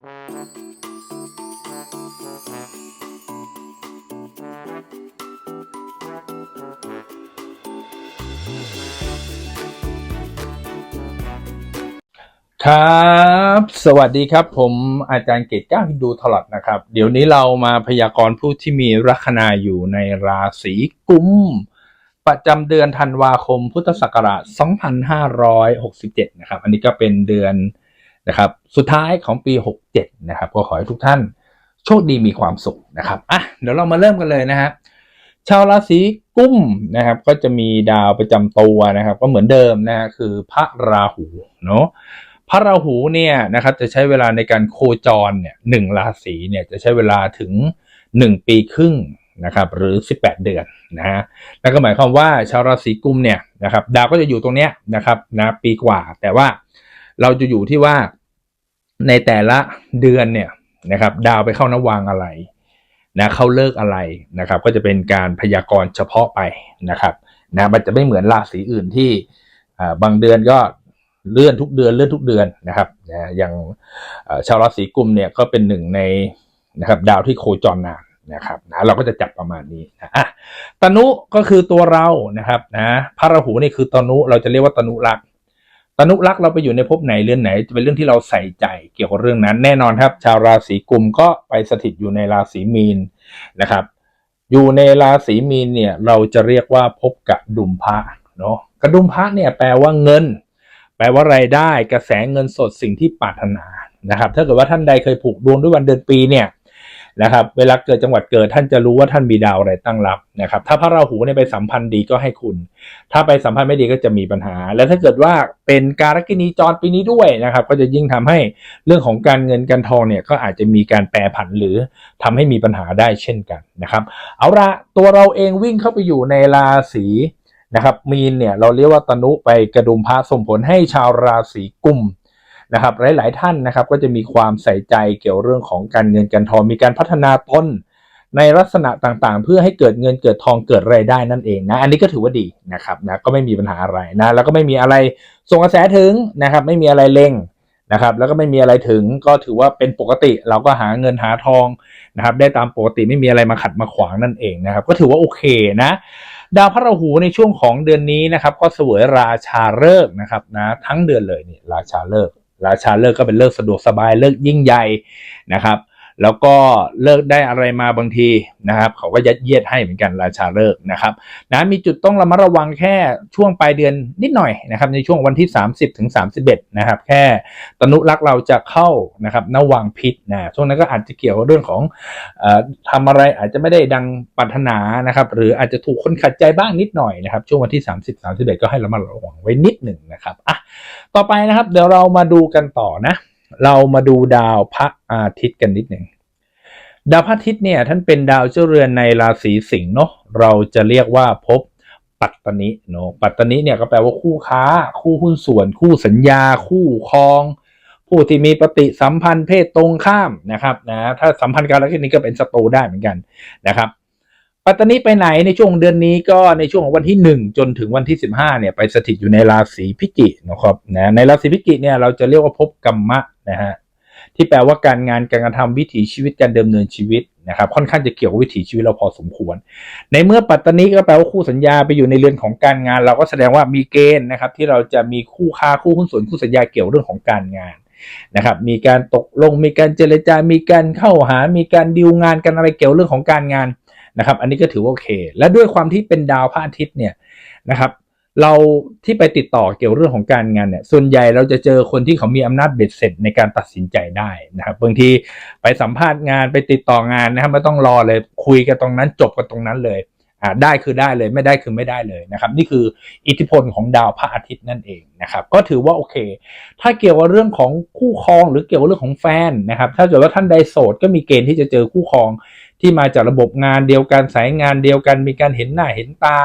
ครับ สวัสดีครับ ผมอาจารย์เกตก้าวฮินดูทลอดนะครับ เดี๋ยวนี้เรามาพยากรณ์ผู้ที่มีลัคนาอยู่ในราศีกุม ประจำเดือนธันวาคมพุทธศักราช 2567 นะครับ อันนี้ก็เป็นเดือน นะครับ สุดท้ายของปี 67 นะครับ ก็ขอให้ทุกท่านโชคดีมีความสุขนะครับ อะ เดี๋ยวเรามาเริ่มกันเลยนะฮะชาวราศีกุมนะครับ ก็จะมีดาวประจำตัวนะครับ ก็เหมือนเดิมนะฮะคือพระราหูเนาะ พระราหูเนี่ยนะครับ จะใช้เวลาในการโคจรเนี่ยหนึ่งราศีเนี่ยจะใช้เวลาถึง 1 ปีครึ่งนะครับ หรือ 18 เดือนนะฮะ นั่นก็หมายความว่าชาวราศีกุมเนี่ยนะครับ ดาวก็จะอยู่ตรงเนี้ยนะครับนะปีกว่า แต่ว่า เราจะอยู่ที่ว่าในแต่ละเดือนเนี่ยนะครับดาวไปเข้านวางอะไรนะเข้าเลิกอะไรนะครับ ก็จะเป็นการพยากรณ์เฉพาะไปนะครับนะมันจะไม่เหมือนราศีอื่นที่บางเดือนก็เลื่อนทุกเดือนเลื่อนทุกเดือนนะครับนะอย่างชาวราศีกุมเนี่ยก็เป็นหนึ่งในนะครับดาวที่โคจรนานนะครับนะเราก็จะจับประมาณนี้นะอะตนุก็คือตัวเรานะครับนะพระราหูนี่คือตนุเราจะเรียกว่าตนุรัก ตนุรักษ์เราไปอยู่ในภพไหนเรื่องไหนจะเป็นเรื่องที่เราใส่ใจเกี่ยวกับเรื่องนั้น แน่นอนครับ ชาวราศีกุมก็ไปสถิตอยู่ในราศีมีนนะครับ อยู่ในราศีมีนเนี่ยเราจะเรียกว่าพบกับดุมพระเนาะกระดุมพระเนี่ยแปลว่าเงิน แปลว่ารายได้กระแสเงินสดสิ่งที่ปรารถนานะครับ ถ้าเกิดว่าท่านใดเคยผูกดวงด้วยวันเดือนปีเนี่ย นะครับ เวลาเกิดจังหวัดเกิดท่านจะรู้ว่าท่านมีดาวอะไรตั้งรับนะครับ ถ้าพระราหูเนี่ยไปสัมพันธ์ดีก็ให้คุณ ถ้าไปสัมพันธ์ไม่ดีก็จะมีปัญหา และถ้าเกิดว่าเป็นการกินีจรปีนี้ด้วยนะครับ ก็จะยิ่งทำให้เรื่องของการเงินการทองเนี่ยก็อาจจะมีการแปรผันหรือทำให้มีปัญหาได้เช่นกันนะครับ เอาละตัวเราเองวิ่งเข้าไปอยู่ในราศีนะครับมีนเนี่ยเราเรียกว่าตนุไปกระดุมพระส่งผลให้ชาวราศีกุม นะครับหลาย ๆ ท่านนะครับก็จะมีความใส่ใจเกี่ยวเรื่องของการเงินการทองมีการพัฒนาตนในลักษณะต่างๆ เพื่อให้เกิดเงินเกิดทองเกิดรายได้นั่นเองนะอันนี้ก็ถือว่าดีนะครับนะก็ไม่มีปัญหาอะไรนะแล้วก็ไม่มีอะไรส่งกระแสถึงนะครับไม่มีอะไรเล็งนะครับแล้วก็ไม่มีอะไรถึงก็ถือว่าเป็นปกติเราก็หาเงินหาทองนะครับได้ตามปกติไม่มีอะไรมาขัดมาขวางนั่นเองนะครับก็ถือว่าโอเคนะดาวพระราหูในช่วงของเดือนนี้นะครับก็เสวยราชาฤกษ์นะครับนะทั้งเดือนเลยนี่ราชาฤกษ์ ราชาฤกษ์ก็เป็นเลิกสะดวกสบายเลิกยิ่งใหญ่นะครับ แล้วก็เลิกได้อะไรมาบางทีนะครับ เขาก็ยัดเยียดให้เหมือนกันราชาฤกษ์นะครับนะมีจุดต้องระมัดระวังแค่ช่วงปลายเดือนนิดหน่อยนะครับ ในช่วงวันที่ 30ถึง31 นะครับ แค่ตนุรักเราจะเข้านะครับนวังพิษนะช่วงนั้นก็อาจจะเกี่ยวกับเรื่องของอ่อทำอะไรอาจจะไม่ได้ดังปรารถนานะครับ หรืออาจจะถูกคนขัดใจบ้างนิดหน่อยนะครับ ช่วงวันที่ 30 31 ก็ให้ระมัดระวังไว้นิดหนึ่งนะครับอะ ต่อไปนะครับ เดี๋ยวเรามาดูกันต่อนะ เรามาดูดาวพระอาทิตย์กันนิดหนึ่งดาวพระอาทิตย์เนี่ยท่านเป็นดาวเจ้าเรือนในราศีสิงห์เนาะเราจะเรียกว่าภพปัตตนิเนาะปัตตนิเนี่ยก็แปลว่าคู่ค้า คู่หุ้นส่วน คู่สัญญา คู่ครอง ผู้ที่มีปฏิสัมพันธ์เพศตรงข้ามนะครับนะถ้าสัมพันธ์กันแล้วนี้ก็เป็นศัตรูได้เหมือนกันนะครับ ปัตตานีไปไหนในช่วงเดือนนี้ก็ในช่วงของวันที่ 1 จนถึงวันที่ 15เนี่ยไปสถิตอยู่ในราศีพิจิกนะครับนะในราศีพิจิกเนี่ยเราจะเรียกว่าภพกรรมะนะฮะที่แปลว่าการงานการกระทำวิถีชีวิตการดำเนินชีวิตนะครับค่อนข้างจะเกี่ยวกับวิถีชีวิตเราพอสมควร ในเมื่อปัตตานีก็แปลว่าคู่สัญญาไปอยู่ในเรือนของการงาน เราก็แสดงว่ามีเกณฑ์นะครับที่เราจะมีคู่ค้าคู่หุ้นส่วนคู่สัญญาเกี่ยวเรื่องของการงานนะครับมีการตกลงมีการเจรจา มีการเข้าหา มีการดีลงานกันอะไรเกี่ยวเรื่องของการงาน นะครับ อันนี้ก็ถือว่าโอเค และด้วยความที่เป็นดาวพระอาทิตย์เนี่ยนะครับเราที่ไปติดต่อเกี่ยวเรื่องของการงานเนี่ย ส่วนใหญ่เราจะเจอคนที่เขามีอำนาจเบ็ดเสร็จในการตัดสินใจได้นะครับบางทีไปสัมภาษณ์งานไปติดต่องานนะครับไม่ต้องรอเลยคุยกันตรงนั้นจบกันตรงนั้นเลยอ่าได้คือได้เลยไม่ได้คือไม่ได้เลยนะครับ นี่คืออิทธิพลของดาวพระอาทิตย์นั่นเองนะครับ ก็ถือว่าโอเค ถ้าเกี่ยวกับเรื่องของคู่ครอง หรือเกี่ยวกับเรื่องของแฟนนะครับ ถ้าเกิดว่าท่านใดโสดก็มีเกณฑ์ที่จะเจอคู่ครอง ที่มาจากระบบงานเดียวกันสายงานเดียวกัน มีการเห็นหน้าเห็นตา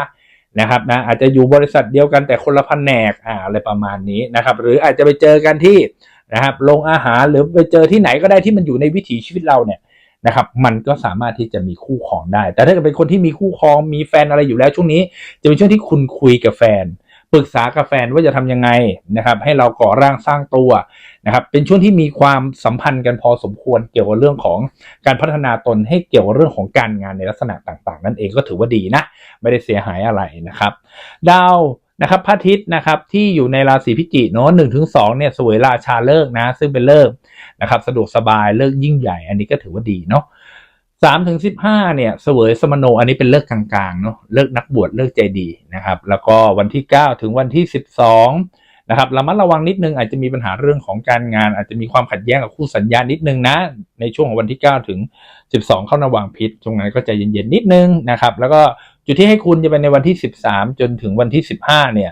นะครับนะอาจจะอยู่บริษัทเดียวกันแต่คนละแผนกอ่าอะไรประมาณนี้นะครับหรืออาจจะไปเจอกันที่นะครับโรงอาหารหรือไปเจอที่ไหนก็ได้ที่มันอยู่ในวิถีชีวิตเราเนี่ยนะครับมันก็สามารถที่จะมีคู่ครองได้ แต่ถ้าเกิดเป็นคนที่มีคู่ครองมีแฟนอะไรอยู่แล้วช่วงนี้ จะเป็นช่วงที่คุณคุยกับแฟน ปรึกษากับแฟนว่าจะทำยังไงนะครับให้เราก่อร่างสร้างตัวนะครับเป็นช่วงที่มีความสัมพันธ์กันพอสมควรเกี่ยวกับเรื่องของการพัฒนาตนให้เกี่ยวกับเรื่องของการงานในลักษณะต่าง ๆ นั่นเองก็ถือว่าดีนะ ไม่ได้เสียหายอะไรนะครับ ดาวนะครับพระอาทิตย์นะครับที่อยู่ในราศีพิจิกเนาะหนึ่งถึงสองเนี่ยสวยราชาเลิกนะ ซึ่งเป็นเลิกนะครับ สะดวกสบายเลิกยิ่งใหญ่ อันนี้ก็ถือว่าดีเนาะ สามถึงสิบห้าเนี่ยเสวยสมโนอันนี้เป็นเลิกกลางๆเนาะเลิกนักบวชเลิกใจดีนะครับ แล้วก็วันที่เก้าถึงวันที่สิบสองนะครับระมัดระวังนิดนึงอาจจะมีปัญหาเรื่องของการงาน อาจจะมีความขัดแย้งกับคู่สัญญานิดนึงนะ ในช่วงของวันที่ 9 ถึง 12 เข้าระวังพิษตรงนั้นก็ใจเย็นๆนิดนึงนะครับ แล้วก็จุดที่ให้คุณจะเป็นในวันที่ 13 จนถึงวันที่ 15 เนี่ย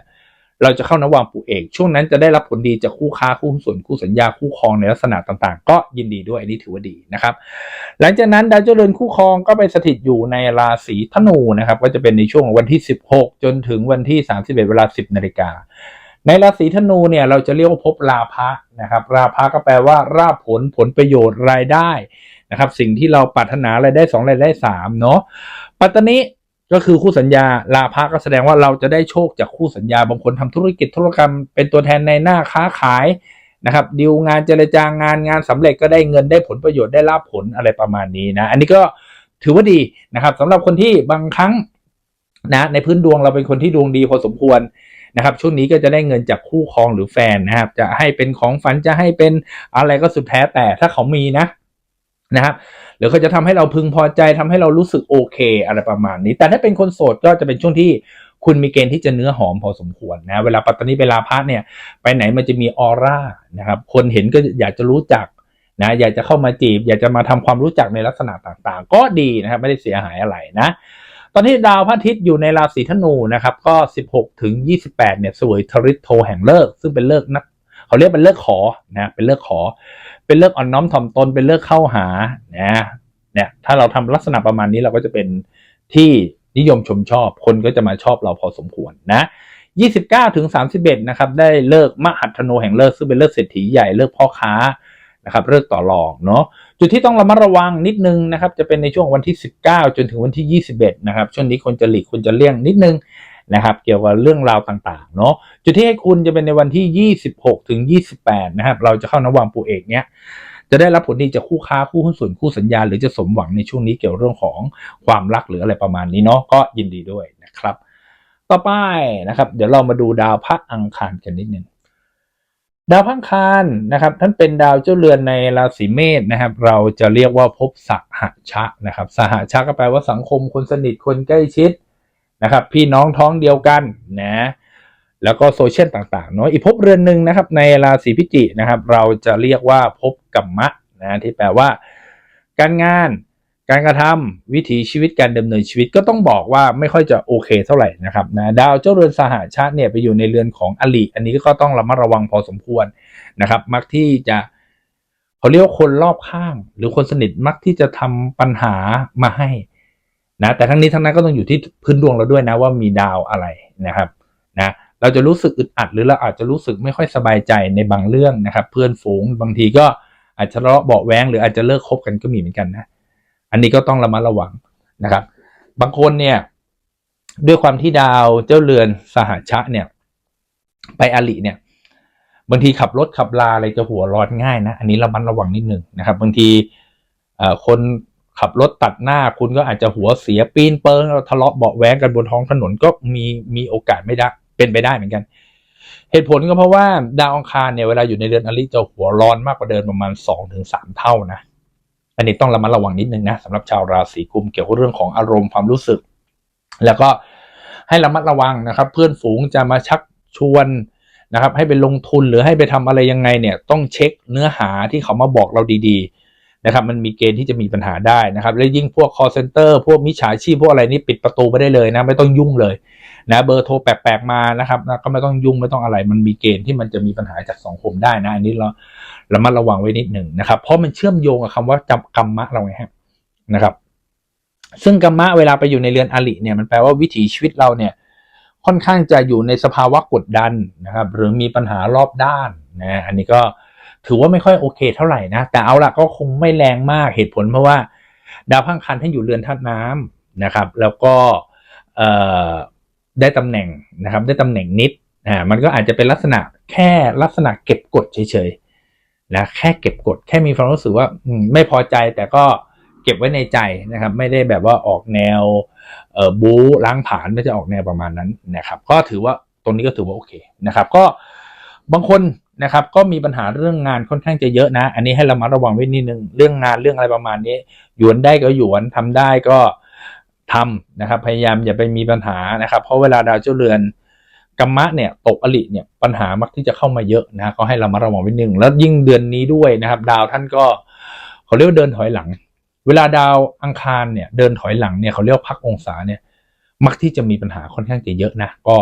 เราจะเข้านวังปู่เอก ช่วงนั้นจะได้รับผลดีจากคู่ค้าคู่ส่วนคู่สัญญาคู่ครองในลักษณะต่างๆ ก็ยินดีด้วยอันนี้ถือว่าดีนะครับ หลังจากนั้นดาวเจริญคู่ครองก็ไปสถิตอยู่ในราศีธนูนะครับ ก็จะเป็นในช่วงวันที่ 16 จนถึงวันที่ 31 เวลา 10นาฬิกาในราศีธนูเนี่ยเราจะเรียกว่าภพราภะนะครับราภะก็แปลว่าราบผลผลประโยชน์รายได้นะครับ สิ่งที่เราปรารถนารายได้สองรายได้สามเนาะปัตตานิ ก็คือคู่สัญญาลาภะก็แสดงว่าเราจะได้โชคจากคู่สัญญาบางคนทำธุรกิจธุรกรรมเป็นตัวแทนในหน้าค้าขายนะครับดีลงานเจรจางานงานสำเร็จก็ได้เงินได้ผลประโยชน์ได้ลาบผลอะไรประมาณนี้นะ อันนี้ก็ถือว่าดีนะครับสำหรับคนที่บางครั้งนะในพื้นดวงเราเป็นคนที่ดวงดีพอสมควรนะครับช่วงนี้ก็จะได้เงินจากคู่ครองหรือแฟนนะครับ จะให้เป็นของฝันจะให้เป็นอะไรก็สุดแท้แต่ถ้าเขามีนะนะครับ หรือเขาจะทำให้เราพึงพอใจทำให้เรารู้สึกโอเค อะไรประมาณนี้ แต่ถ้าเป็นคนโสดก็จะเป็นช่วงที่คุณมีเกณฑ์ที่จะเนื้อหอมพอสมควรนะ เวลาปัตตานีเวลาพัเนี่ย ไปไหนมันจะมีออร่านะครับ คนเห็นก็อยากจะรู้จักนะ อยากจะเข้ามาจีบ อยากจะมาทำความรู้จักในลักษณะต่างๆ ก็ดีนะครับ ไม่ได้เสียหายอะไรนะ ตอนนี้ดาวพระอาทิตย์อยู่ในราศีธนูนะครับ ก็ 16ถึง28เนี่ยสวยทริตโทแห่งเลิก ซึ่งเป็นเลิกนัก เขาเรียกเป็นเลิกขอนะ เป็นเลิกขอ เป็นเลิกอ่อนน้อมถ่อมตนเป็นเลิกเข้าหานะเนี่ยถ้าเราทำลักษณะประมาณนี้เราก็จะเป็นที่นิยมชมชอบ คนก็จะมาชอบเราพอสมควรนะ29ถึง31นะครับได้เลิกมหัตถโนแห่งเลิกซึ่งเป็นเลิกเศรษฐีใหญ่เลิกพ่อค้านะครับเลิกต่อรองเนาะจุดที่ต้องระมัดระวังนิดนึงนะครับจะเป็นในช่วงวันที่ 19 จนถึงวันที่ 21นะครับช่วงนี้คนจะหลีกคนจะเลี่ยงนิดนึง นะครับเกี่ยวกับเรื่องราวต่างๆเนาะจุดที่ให้คุณจะเป็นในวันที่ 26 ถึง 28 นะครับ เราจะเข้านวังปูเอกเนี้ยจะได้รับผลดีจากคู่ค้าคู่หุ้นส่วนคู่สัญญา หรือจะสมหวังในช่วงนี้เกี่ยวเรื่องของความรักหรืออะไรประมาณนี้เนาะก็ยินดีด้วยนะครับ ต่อไปนะครับ เดี๋ยวเรามาดูดาวพระอังคารกันนิดนึงดาวอังคารนะครับท่านเป็นดาวเจ้าเรือนในราศีเมษนะครับ เราจะเรียกว่าพบสหชะนะครับ สหชะก็แปลว่าสังคมคนสนิทคนใกล้ชิด นะครับ พี่น้องท้องเดียวกันนะแล้วก็โซเชียลต่างๆเนาะอีกภพเรือนหนึ่งนะครับ ในราศีพิจินะครับ เราจะเรียกว่าภพกัมมะนะที่แปลว่า การงานการกระทำวิถีชีวิตการดำเนินชีวิตก็ต้องบอกว่าไม่ค่อยจะโอเคเท่าไหร่นะครับนะดาวเจ้าเรือนสหชาติเนี่ยไปอยู่ในเรือนของอลิอันนี้ก็ต้องระมัดระวังพอสมควรนะครับ มักที่จะเขาเรียกคนรอบข้าง หรือคนสนิทมักที่จะทำปัญหามาให้ นะแต่ทั้งนี้ทั้งนั้นก็ต้องอยู่ที่พื้นดวงเราด้วยนะว่ามีดาวอะไรนะครับนะเราจะรู้สึกอึดอัดหรือเราอาจจะรู้สึกไม่ค่อยสบายใจในบางเรื่องนะครับ เพื่อนฝูงบางทีก็อาจจะเลาะเบาแว้งหรืออาจจะเลิกคบกันก็มีเหมือนกันนะอันนี้ก็ต้องระมัดระวังนะครับ บางคนเนี่ยด้วยความที่ดาวเจ้าเรือนสหชะเนี่ยไปอลิเนี่ยบางทีขับรถขับลาอะไรจะหัวร้อนง่ายนะ อันนี้ระมัดระวังนิดนึงนะครับ บางทีคน ขับรถตัดหน้าคุณก็อาจจะหัวเสียปีนเปิงทะเลาะเบาแว้งกันบนท้องถนนก็มีมีโอกาสไม่ได้เป็นไปได้เหมือนกัน เหตุผลก็เพราะว่าดาวอังคารเนี่ยเวลาอยู่ในเรือนอลิจะหัวร้อนมากกว่าเดิมประมาณสองถึงสามเท่านะ อันนี้ต้องระมัดระวังนิดนึงนะสำหรับชาวราศีกุมเกี่ยวกับเรื่องของอารมณ์ความรู้สึก แล้วก็ให้ระมัดระวังนะครับ เพื่อนฝูงจะมาชักชวนนะครับ ให้ไปลงทุนหรือให้ไปทำอะไรยังไงเนี่ย ต้องเช็คเนื้อหาที่เขามาบอกเราดีๆ นะครับมันมีเกณฑ์ที่จะมีปัญหาได้นะครับและยิ่งพวก call center พวกมิจฉาชีพพวกอะไรนี่ปิดประตูไปได้เลยนะไม่ต้องยุ่งเลยนะเบอร์โทรแปลกๆมานะครับนะก็ไม่ต้องยุ่งไม่ต้องอะไร มันมีเกณฑ์ที่มันจะมีปัญหาจากสังคมได้นะอันนี้เราระมัดระวังไว้นิดหนึ่งนะครับ เพราะมันเชื่อมโยงกับคำว่าจำกรรมะเราไงครับนะครับ ซึ่งกรรมะเวลาไปอยู่ในเรือนอลิเนี่ยมันแปลว่าวิถีชีวิตเราเนี่ยค่อนข้างจะอยู่ในสภาวะกดดันนะครับ หรือมีปัญหารอบด้านนะอันนี้ก็ ถือว่าไม่ค่อยโอเคเท่าไหร่นะ แต่เอาละก็คงไม่แรงมากเหตุผลเพราะว่า ดาวพังคันท่านอยู่เรือนธาตุน้ำนะครับ แล้วก็ได้ตำแหน่งนะครับ ได้ตำแหน่งนิดอ่ามันก็อาจจะเป็นลักษณะแค่ลักษณะเก็บกดเฉยๆนะแค่เก็บกดแค่มีความรู้สึกว่าไม่พอใจแต่ก็เก็บไว้ในใจนะครับ ไม่ได้แบบว่าออกแนวเอ่อบู๊ล้างผลาญไม่จะออกแนวประมาณนั้นนะครับ ก็ถือว่าตรงนี้ก็ถือว่าโอเคนะครับ ก็บางคน นะครับก็มีปัญหาเรื่องงานค่อนข้างจะเยอะนะ อันนี้ให้ระมัดระวังไว้นิดนึงเรื่องงานเรื่องอะไรประมาณนี้ หยวนได้ก็หยวนทำได้ก็ทำนะครับ พยายามอย่าไปมีปัญหานะครับ เพราะเวลาดาวเจ้าเรือนกัมมะเนี่ยตกอลิเนี่ยปัญหามักที่จะเข้ามาเยอะนะก็ให้เรามาระวังไว้นึงแล้วยิ่งเดือนนี้ด้วยนะครับ ดาวท่านก็เขาเรียกเดินถอยหลัง เวลาดาวอังคารเนี่ยเดินถอยหลังเนี่ยเขาเรียกพักองศาเนี่ยมักที่จะมีปัญหาค่อนข้างจะเยอะนะก็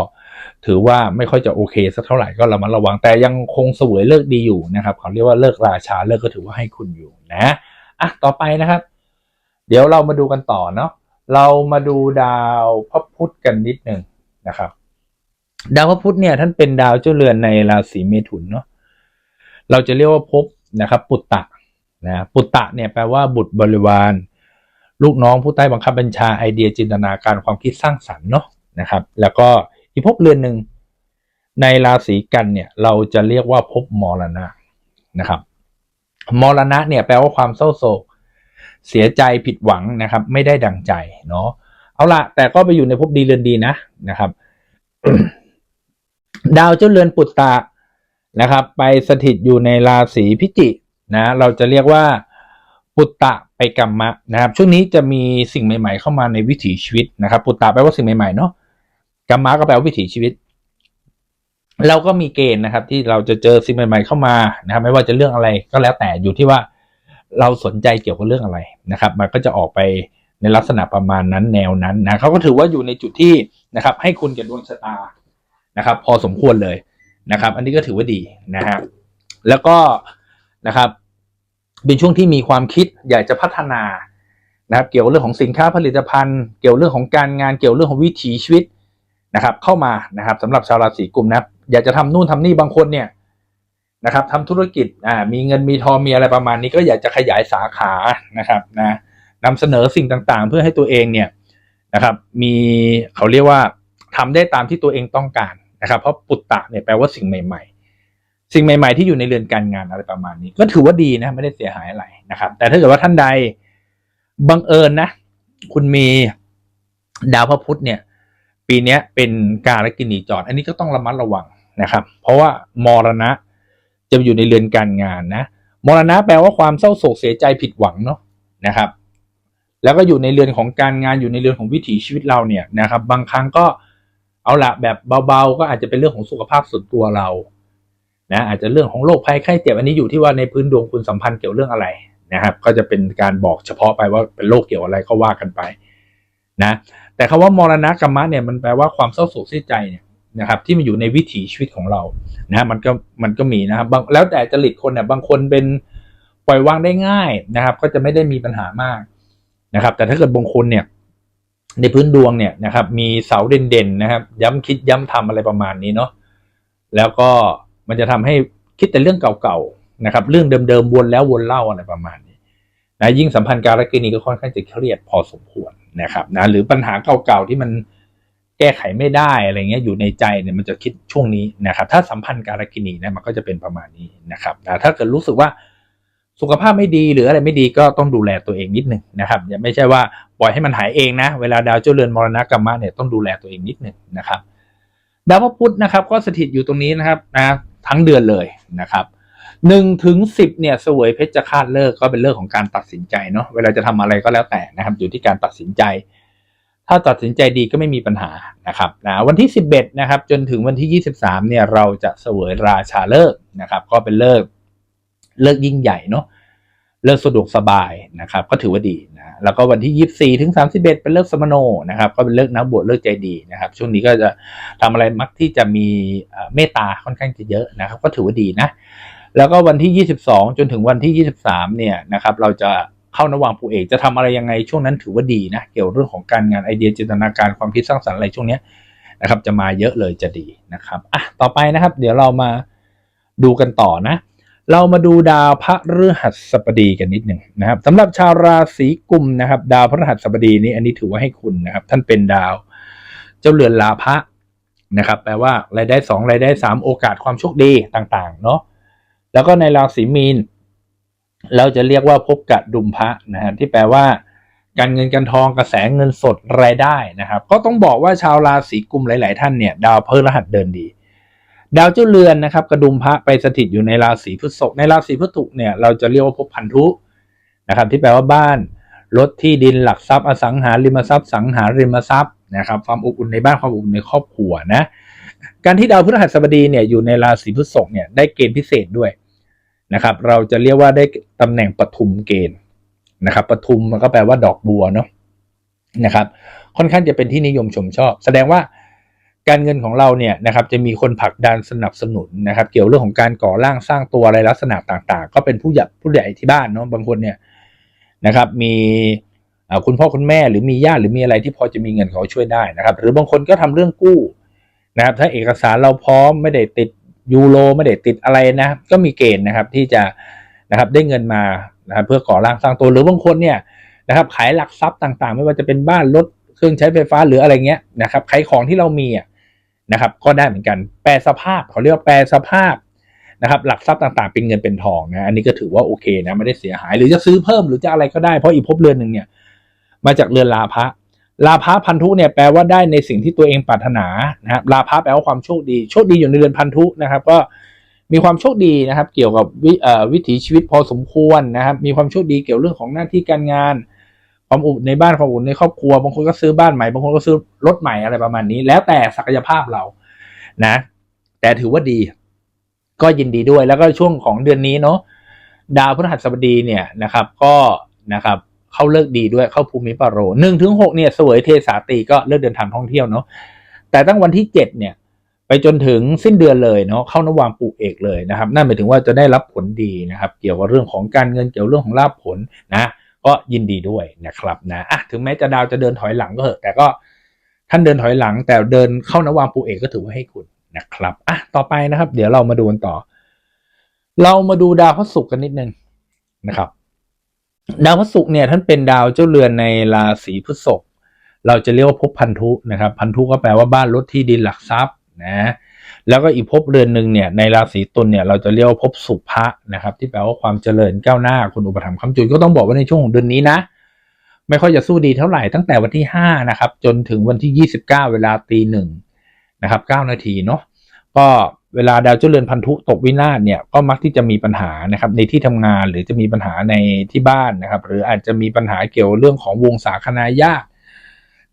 ถือว่าไม่ค่อยจะโอเคสักเท่าไหร่ก็เรามาระวังแต่ยังคงเสวยเลิกดีอยู่นะครับเขาเรียกว่าเลิกราชาเลิกก็ถือว่าให้คุณอยู่นะอะต่อไปนะครับ เดี๋ยวเรามาดูกันต่อเนาะเรามาดูดาวพระพุธกันนิดหนึ่งนะครับ ดาวพระพุธเนี่ยท่านเป็นดาวเจ้าเรือนในราศีเมถุนเนาะเราจะเรียกว่าภพนะครับ ปุตตะนะปุตตะเนี่ยแปลว่าบุตรบริวาร ลูกน้องผู้ใต้บังคับบัญชาไอเดียจินตนาการความคิดสร้างสรรค์เนาะนะครับ แล้วก็ อีกภพเรือนหนึ่งในราศีกันเนี่ยเราจะเรียกว่าภพมรณะนะครับมรณะเนี่ยแปลว่าความเศร้าโศก เสียใจผิดหวังนะครับ ไม่ได้ดังใจเนาะเอาละแต่ก็ไปอยู่ในภพดีเรือนดีนะนะครับ ดาวเจ้าเรือนปุตตะนะครับ ไปสถิตอยู่ในราศีพิจิกนะเราจะเรียกว่าปุตตะไปกรรมะนะครับ ช่วงนี้จะมีสิ่งใหม่ ๆ เข้ามาในวิถีชีวิตนะครับ ปุตตะแปลว่าสิ่งใหม่ๆเนาะ กรรมะก็แปลว่าวิถีชีวิต เราก็มีเกณฑ์นะครับ ที่เราจะเจอสิ่งใหม่ๆเข้ามานะครับ ไม่ว่าจะเรื่องอะไรก็แล้วแต่อยู่ที่ว่าเราสนใจเกี่ยวกับเรื่องอะไรนะครับ มันก็จะออกไปในลักษณะประมาณนั้นแนวนั้นนะเขาก็ถือว่าอยู่ในจุดที่นะครับ ให้คุณกับดวงชะตานะครับ พอสมควรเลยนะครับ อันนี้ก็ถือว่าดีนะฮะแล้วก็นะครับ เป็นช่วงที่มีความคิดอยากจะพัฒนานะครับ เกี่ยวกับเรื่องของสินค้าผลิตภัณฑ์ เกี่ยวเรื่องของการงานเกี่ยวเรื่องของวิถีชีวิต นะครับเข้ามานะครับสำหรับชาวราศีกุมนะอยากจะทำนู่นทำนี่บางคนเนี่ยนะครับทำธุรกิจอ่ามีเงินมีทองมีอะไรประมาณนี้ก็อยากจะขยายสาขานะครับนะนำเสนอสิ่งต่างๆ เพื่อให้ตัวเองเนี่ยนะครับ มีเขาเรียกว่าทำได้ตามที่ตัวเองต้องการนะครับ เพราะปุตตะเนี่ยแปลว่าสิ่งใหม่ ๆ สิ่งใหม่ ๆ ที่อยู่ในเรือนการงานอะไรประมาณนี้ ก็ถือว่าดีนะไม่ได้เสียหายอะไรนะครับ แต่ถ้าเกิดว่าท่านใดบังเอิญนะ คุณมีดาวพระพุธเนี่ย ปีนี้เป็นการกินีจร อันนี้ก็ต้องระมัดระวังนะครับ เพราะว่ามรณะจะอยู่ในเรือนการงานนะมรณะแปลว่าความเศร้าโศกเสียใจผิดหวังเนาะนะครับ แล้วก็อยู่ในเรือนของการงานอยู่ในเรือนของวิถีชีวิตเราเนี่ยนะครับ บางครั้งก็เอาละแบบเบาๆ ก็อาจจะเป็นเรื่องของสุขภาพส่วนตัวเรานะอาจจะเรื่องของโรคภัยไข้เจ็บอันนี้อยู่ที่ว่าในพื้นดวงคุณสัมพันธ์เกี่ยวเรื่องอะไรนะครับ ก็จะเป็นการบอกเฉพาะไปว่าเป็นโรคเกี่ยวอะไรก็ว่ากันไป นะแต่คำว่ามรณะกรรมะเนี่ยมันแปลว่าความเศร้าโศกเสียใจเนี่ยนะครับที่มันอยู่ในวิถีชีวิตของเรานะมันก็มันก็มีนะครับบางแล้วแต่จริตคนเนี่ยบางคนเป็นปล่อยวางได้ง่ายนะครับ ก็จะไม่ได้มีปัญหามากนะครับ แต่ถ้าเกิดบางคนเนี่ยในพื้นดวงเนี่ยนะครับ มีเสาเด่นๆนะครับ ย้ำคิดย้ำทำอะไรประมาณนี้เนาะแล้วก็มันจะทำให้คิดแต่เรื่องเก่าๆนะครับ เรื่องเดิมๆวนแล้ววนเล่าอะไรประมาณนี้ นะยิ่งสัมพันธ์การกินีก็ค่อนข้างจะเครียดพอสมควรนะครับนะหรือปัญหาเก่าๆที่มันแก้ไขไม่ได้อะไรเงี้ยอยู่ในใจเนี่ยมันจะคิดช่วงนี้นะครับ ถ้าสัมพันธ์การกินีนะมันก็จะเป็นประมาณนี้นะครับนะถ้าเกิดรู้สึกว่าสุขภาพไม่ดีหรืออะไรไม่ดีก็ต้องดูแลตัวเองนิดหนึ่งนะครับอย่าไม่ใช่ว่าปล่อยให้มันหายเองนะ เวลาดาวเจ้าเรือนมรณะกรรมะเนี่ยต้องดูแลตัวเองนิดหนึ่งนะครับ ดาวพระพุธนะครับ ก็สถิตอยู่ตรงนี้นะครับนะทั้งเดือนเลยนะครับ หนึ่งถึงสิบเนี่ยเสวยเพชรคาดเลิกก็เป็นเรื่องของการตัดสินใจเนาะเวลาจะทำอะไรก็แล้วแต่นะครับ อยู่ที่การตัดสินใจ ถ้าตัดสินใจดีก็ไม่มีปัญหานะครับนะวันที่สิบเอ็ดนะครับ จนถึงวันที่ยี่สิบสามเนี่ยเราจะเสวยราชาเลิกนะครับ ก็เป็นเลิกเลิกยิ่งใหญ่เนาะเลิกสะดวกสบายนะครับ ก็ถือว่าดีนะแล้วก็วันที่ยี่สี่ถึงสามสิบเอ็ดเป็นเลิกสมโนนะครับ ก็เป็นเลิกนักบวชเลิกใจดีนะครับ ช่วงนี้ก็จะทำอะไรมักที่จะมีเมตตาค่อนข้างจะเยอะนะครับ ก็ถือว่าดีนะ แล้วก็วันที่ 22 จนถึงวันที่ 23 เนี่ยนะครับเราจะเข้านวังภูเอกจะทำอะไรยังไงช่วงนั้นถือว่าดีนะ เกี่ยวเรื่องของการงานไอเดียจินตนาการความคิดสร้างสรรค์อะไรช่วงนี้นะครับ จะมาเยอะเลยจะดีนะครับอะต่อไปนะครับ เดี๋ยวเรามาดูกันต่อนะ เรามาดูดาวพระฤหัสบดีกันนิดหนึ่งนะครับสำหรับชาวราศีกุมนะครับ ดาวพระฤหัสบดีนี้อันนี้ถือว่าให้คุณนะครับ ท่านเป็นดาวเจ้าเรือนลาภะนะครับ แปลว่ารายได้สองรายได้สามโอกาสความโชคดีต่าง ๆ เนาะ แล้วก็ในราศีมีน เราจะเรียกว่าพบกับดุมพระนะฮะที่แปลว่า การเงินการทองกระแสเงินสดรายได้นะครับ ก็ต้องบอกว่าชาวราศีกุมหลาย ๆ ท่านเนี่ยดาวพฤหัสเดินดี ดาวเจ้าเรือนนะครับ กระดุมพระไปสถิตอยู่ในราศีพฤษภในราศีพฤษภเนี่ยเราจะเรียกว่าภพพันธุนะครับ ที่แปลว่าบ้านรถที่ดินหลักทรัพย์อสังหาริมทรัพย์ สังหาริมทรัพย์นะครับ ความอบอุ่นในบ้านความอบอุ่นในครอบครัวนะการที่ดาวพฤหัสบดีเนี่ยอยู่ในราศีพฤษภเนี่ยได้เกณฑ์พิเศษด้วย นะครับ เราจะเรียกว่าได้ตำแหน่งปทุมเกณฑ์นะครับปทุมมันก็แปลว่าดอกบัวเนาะนะครับ ค่อนข้างจะเป็นที่นิยมชมชอบ แสดงว่าการเงินของเราเนี่ยนะครับจะมีคนผลักดันสนับสนุนนะครับ เกี่ยวเรื่องของการก่อร่างสร้างตัวอะไรลักษณะต่างๆ ก็เป็นผู้ใหญ่ผู้ใหญ่ที่บ้านเนาะบางคนเนี่ยนะครับ มีคุณพ่อคุณแม่หรือมีญาติหรือมีอะไรที่พอจะมีเงินเขาช่วยได้นะครับ หรือบางคนก็ทำเรื่องกู้นะครับ ถ้าเอกสารเราพร้อมไม่ได้ติด ยูโรไม่ได้ติดอะไรนะก็มีเกณฑ์นะครับที่จะนะครับได้เงินมานะครับเพื่อก่อร่างสร้างตัวหรือบางคนเนี่ยนะครับขายหลักทรัพย์ต่างๆ ไม่ว่าจะเป็นบ้านรถเครื่องใช้ไฟฟ้าหรืออะไรเงี้ยนะครับขายของที่เรามีนะครับก็ได้เหมือนกัน แปลสภาพเขาเรียกว่าแปลสภาพนะครับหลักทรัพย์ต่างๆ เป็นเงินเป็นทองนะอันนี้ก็ถือว่าโอเคนะไม่ได้เสียหาย หรือจะซื้อเพิ่มหรือจะอะไรก็ได้เพราะอีกภพเรือนหนึ่งเนี่ยมาจากเรือนลาภะ ลาภะพันธุเนี่ยแปลว่าได้ในสิ่งที่ตัวเองปรารถนานะครับลาภะแปลว่าความโชคดี โชคดีอยู่ในเรือนพันธุนะครับ ก็มีความโชคดีนะครับ เกี่ยวกับวิวิถีชีวิตพอสมควรนะครับ มีความโชคดีเกี่ยวเรื่องของหน้าที่การงาน ความอุ่นในบ้านความอุ่นในครอบครัว บางคนก็ซื้อบ้านใหม่ บางคนก็ซื้อรถใหม่อะไรประมาณนี้ แล้วแต่ศักยภาพเรา นะ แต่ถือว่าดี ก็ยินดีด้วย แล้วก็ช่วงของเดือนนี้เนาะ ดาวพฤหัสบดีเนี่ยนะครับ ก็นะครับ เข้าเลิกดีด้วยเข้าภูมิปารโรหนึ่งถึงหกเนี่ยเสวยเทสาตีก็เลิกเดินทางท่องเที่ยวเนาะแต่ตั้งวันที่เจ็ดเนี่ยไปจนถึงสิ้นเดือนเลยเนาะเข้านวางปูเอกเลยนะครับนั่นหมายถึงว่าจะได้รับผลดีนะครับ เกี่ยวกับเรื่องของการเงินเกี่ยวเรื่องของลาภผลนะก็ยินดีด้วยนะครับนะอะถึงแม้จะดาวจะเดินถอยหลังก็เถอะแต่ก็ท่านเดินถอยหลัง แต่เดินเข้านวางปูเอกก็ถือว่าให้คุณนะครับอะต่อไปนะครับ เดี๋ยวเรามาดูกันต่อ เรามาดูดาวพระศุกร์กันนิดนึงนะครับ ดาวพระศุกร์เนี่ยท่านเป็นดาวเจ้าเรือนในราศีพฤษภเราจะเรียกว่าภพพันธุนะครับพันธุก็แปลว่าบ้านรถที่ดินหลักทรัพย์นะแล้วก็อีกภพเรือนหนึ่งเนี่ยในราศีตุลเนี่ยเราจะเรียกว่าภพสุภะนะครับที่แปลว่าความเจริญก้าวหน้าคุณอุปถัมภ์คำจุนก็ต้องบอกว่าในช่วงของเดือนนี้นะ ไม่ค่อยจะสู้ดีเท่าไหร่ตั้งแต่วันที่ห้านะครับจนถึงวันที่ยี่สิบเก้าเวลาตีหนึ่งนะครับเก้านาทีเนาะ ก็เวลาดาวเจ้าเรือนพันธุตกวินาศเนี่ยก็มักที่จะมีปัญหานะครับในที่ทำงานหรือจะมีปัญหาในที่บ้านนะครับ หรืออาจจะมีปัญหาเกี่ยวเรื่องของวงศาคณาญาติ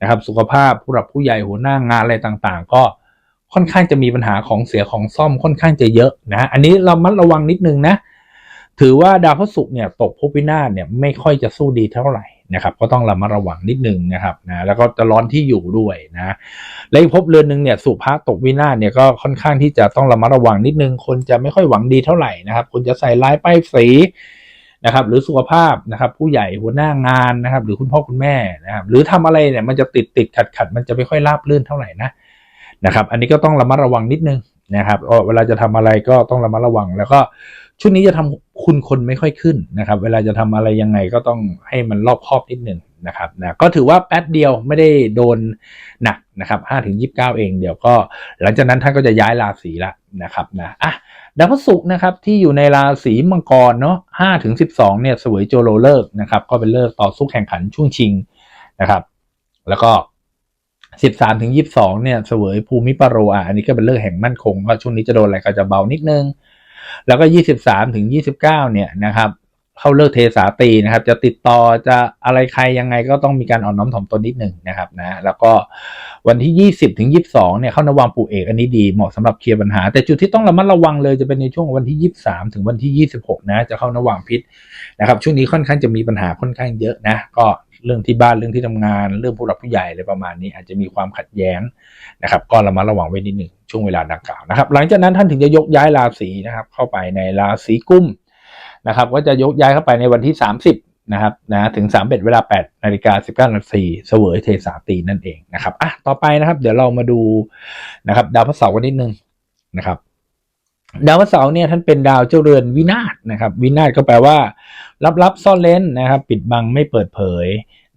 นะครับ สุขภาพผู้หลักผู้ใหญ่หัวหน้างานอะไรต่างๆ ก็ค่อนข้างจะมีปัญหาของเสียของซ่อมค่อนข้างจะเยอะนะอันนี้เรามัดระวังนิดนึงนะ ถือว่าดาวพฤหัสเนี่ยตกภพวินาศเนี่ยไม่ค่อยจะสู้ดีเท่าไหร่ นะครับก็ต้องระมัดระวังนิดนึงนะครับนะแล้วก็จะร้อนที่อยู่ด้วยนะและอีกภพเรือนหนึ่งเนี่ยสุภาตกวินาศเนี่ยก็ค่อนข้างที่จะต้องระมัดระวังนิดนึง คนจะไม่ค่อยหวังดีเท่าไหร่นะครับคนจะใส่ร้ายป้ายสีนะครับหรือสุขภาพนะครับผู้ใหญ่หัวหน้างานนะครับ หรือคุณพ่อคุณแม่นะครับหรือทำอะไรเนี่ยมันจะติดติดขัดขัดมันจะไม่ค่อยราบรื่นเท่าไหร่นะนะครับ อันนี้ก็ต้องระมัดระวังนิดนึงนะครับเวลาจะทำอะไรก็ต้องระมัดระวังแล้วก็ ช่วงนี้จะทำคุณคนไม่ค่อยขึ้นนะครับ เวลาจะทำอะไรยังไงก็ต้องให้มันรอบคอบนิดนึงนะครับนะก็ถือว่าแป๊บเดียวไม่ได้โดนหนักนะครับห้าถึงยี่สิบเก้าเองเดี๋ยวก็ หลังจากนั้นท่านก็จะย้ายราศีละนะครับนะอะดาวพฤหัสนะครับที่อยู่ในราศีมังกรเนาะห้าถึงสิบสองเนี่ยเสวยโจโรเลิกนะครับ ก็เป็นเลิกต่อสู้แข่งขันช่วงชิงนะครับ แล้วก็สิบสามถึงยี่สิบสองเนี่ยเสวยภูมิปโรอะอันนี้ก็เป็นเลิกแห่งมั่นคงว่าช่วงนี้จะโดนอะไรก็จะเบานิดนึง แล้วก็ยี่สิบสามถึงยี่สิบเก้าเนี่ยนะครับเข้าเลิกเทสาตีนะครับ จะติดต่อจะอะไรใครยังไงก็ต้องมีการอ่อนน้อมถ่อมตนนิดหนึ่งนะครับนะแล้วก็วันที่ 20ถึง22 เนี่ยเข้านวางปูเอกอันนี้ดีเหมาะสำหรับเคลียร์ปัญหา แต่จุดที่ต้องระมัดระวังเลยจะเป็นในช่วงวันที่ 23 ถึงวันที่ 26 นะจะเข้านวางพิษนะครับช่วงนี้ค่อนข้างจะมีปัญหาค่อนข้างเยอะนะก็เรื่องที่บ้านเรื่องที่ทำงาน เรื่องผู้หลักผู้ใหญ่อะไรประมาณนี้อาจจะมีความขัดแย้งนะครับ ก็ระมัดระวังไว้นิดหนึ่ง ช่วงเวลาดังกล่าวนะครับ หลังจากนั้นท่านถึงจะยกย้ายราศีนะครับ เข้าไปในราศีกุมนะครับก็จะยกย้ายเข้าไปในวันที่ 30นะครับนะถึง3เบ็ดเวลา8นาฬิกา19นาทีเสวยเทสาตีนั่นเองนะครับอะต่อไปนะครับ เดี๋ยวเรามาดูนะครับ ดาวพระเสาร์กันนิดนึงนะครับดาวพระเสาร์เนี่ยท่านเป็นดาวเจ้าเรือนวินาศนะครับ วินาศก็แปลว่าลับๆซ่อนเล้นนะครับ ปิดบังไม่เปิดเผย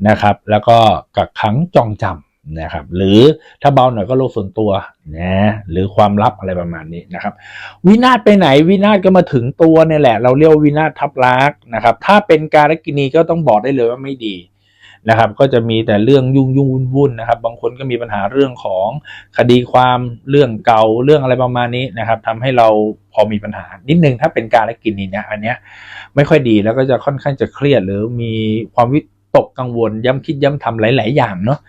นะครับ แล้วก็กักขังจองจ นะครับ หรือถ้าเบาหน่อยก็โลกส่วนตัวนะหรือความลับอะไรประมาณนี้นะครับ วินาศไปไหนวินาศก็มาถึงตัวเนี่ยแหละ เราเรียกว,วินาศทับลักษ์นะครับ ถ้าเป็นการกินีก็ต้องบอกได้เลยว่าไม่ดีนะครับ ก็จะมีแต่เรื่องยุ่งยุ่งวุ่นวุ่นนะครับ บางคนก็มีปัญหาเรื่องของคดีความเรื่องเก่าเรื่องอะไรประมาณนี้นะครับทำให้เราพอมีปัญหานิดนึงถ้าเป็นการกินีเนี่ยอันเนี้ยไม่ค่อยดีแล้วก็จะค่อนข้างจะเครียดหรือมีความวิ ตกกังวลย้ำคิดย้ำทำหลาย ๆ อย่างเนาะ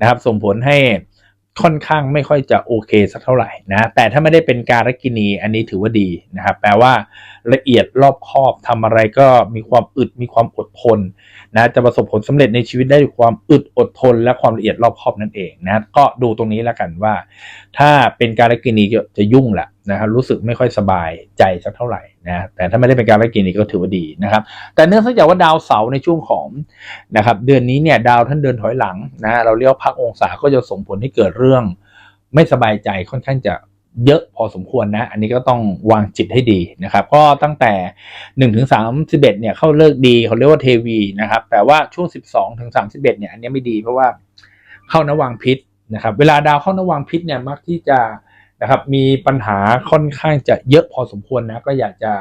นะครับ ส่งผลให้ค่อนข้างไม่ค่อยจะโอเคสักเท่าไหร่นะ แต่ถ้าไม่ได้เป็นการกินีอันนี้ถือว่าดีนะครับ แปลว่าละเอียดรอบคอบทำอะไรก็มีความอึดมีความอดทนนะจะประสบผลสำเร็จในชีวิตได้ด้วยความอึดอดทน และความละเอียดรอบคอบนั่นเองนะก็ดูตรงนี้แล้วกันว่า ถ้าเป็นการกินีจะยุ่งแหละ นะครับรู้สึกไม่ค่อยสบายใจสักเท่าไหร่นะแต่ถ้าไม่ได้เป็นการกินีก็ถือว่าดีนะครับ แต่เนื่องจากว่าดาวเสาร์ในช่วงของนะครับเดือนนี้เนี่ยดาวท่านเดินถอยหลังนะเราเรียกว่าพักองศาก็จะส่งผลให้เกิดเรื่องไม่สบายใจค่อนข้างจะเยอะพอสมควรนะ อันนี้ก็ต้องวางจิตให้ดีนะครับ ก็ตั้งแต่1ถึง31เนี่ยเข้าเลิกดีเขาเรียกว่าเทวีนะครับ แต่ว่าช่วง 12ถึง31เนี่ยอันนี้ไม่ดีเพราะว่าเข้านวางพิษนะครับ เวลาดาวเข้านวางพิษเนี่ยมักที่จะ นะครับมีปัญหาค่อนข้างจะเยอะพอสมควรนะก็อยากจะ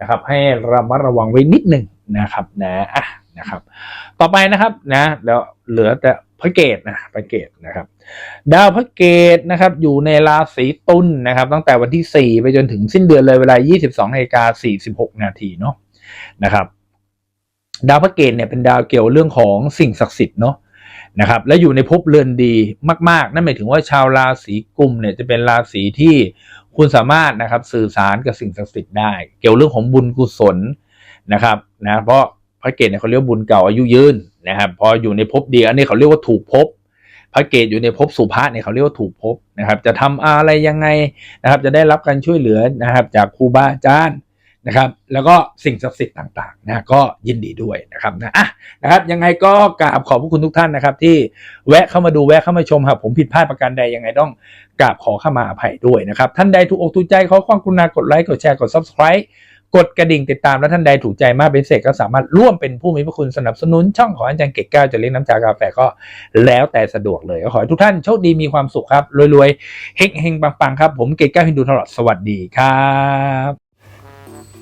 นะครับให้ระมัดระวังไว้นิดหนึ่งนะครับนะอะนะครับ ต่อไปนะครับนะแล้วเหลือแต่พระเกตนะพระเกตนะครับ ดาวพระเกตนะครับอยู่ในราศีตุลนะครับ ตั้งแต่วันที่ 4 ไปจนถึงสิ้นเดือนเลยเวลา 22นาฬิกา46 นาทีเนาะนะครับ ดาวพระเกตเนี่ยเป็นดาวเกี่ยวเรื่องของสิ่งศักดิ์สิทธิ์เนาะ นะครับและอยู่ในภพเรือนดีมาก ๆ นั่นหมายถึงว่าชาวราศีกุมเนี่ยจะเป็นราศีที่คุณสามารถนะครับสื่อสารกับสิ่งศักดิ์สิทธิ์ได้ เกี่ยวเรื่องของบุญกุศลนะครับนะเพราะพระเกตเนี่ยเขาเรียกบุญเก่าอายุยืนนะครับพออยู่ในภพดีอันนี้เขาเรียกว่าถูกภพพระเกตอยู่ในภพสุภาษเนี่ยเขาเรียกว่าถูกภพนะครับ จะทำอะไรยังไงนะครับ จะได้รับการช่วยเหลือนะครับ จากครูบาอาจารย์ นะครับ แล้วก็สิ่งศักดิ์สิทธิ์ต่างๆนะก็ยินดีด้วยนะครับนะอะนะครับ ยังไงก็กราบขอบพระคุณทุกท่านนะครับ ที่แวะเข้ามาดูแวะเข้ามาชมครับผมผิดพลาดประการใดยังไงต้องกราบขอเข้ามาอภัยด้วยนะครับ ท่านใดถูกอกถูกใจขอความกรุณากดไลค์กดแชร์กด subscribe กดกระดิ่งติดตามและท่านใดถูกใจมากเป็นพิเศษก็สามารถร่วมเป็นผู้มีพระคุณสนับสนุน ช่องของอาจารย์เก่งแก้วจะเลี้ยงน้ำชากาแฟก็แล้วแต่สะดวกเลยก็ขอให้ทุกท่านโชคดีมีความสุขครับรวยๆเฮงๆปังๆครับผมเก่งแก้วฮินดูตลอดสวัสดีครับ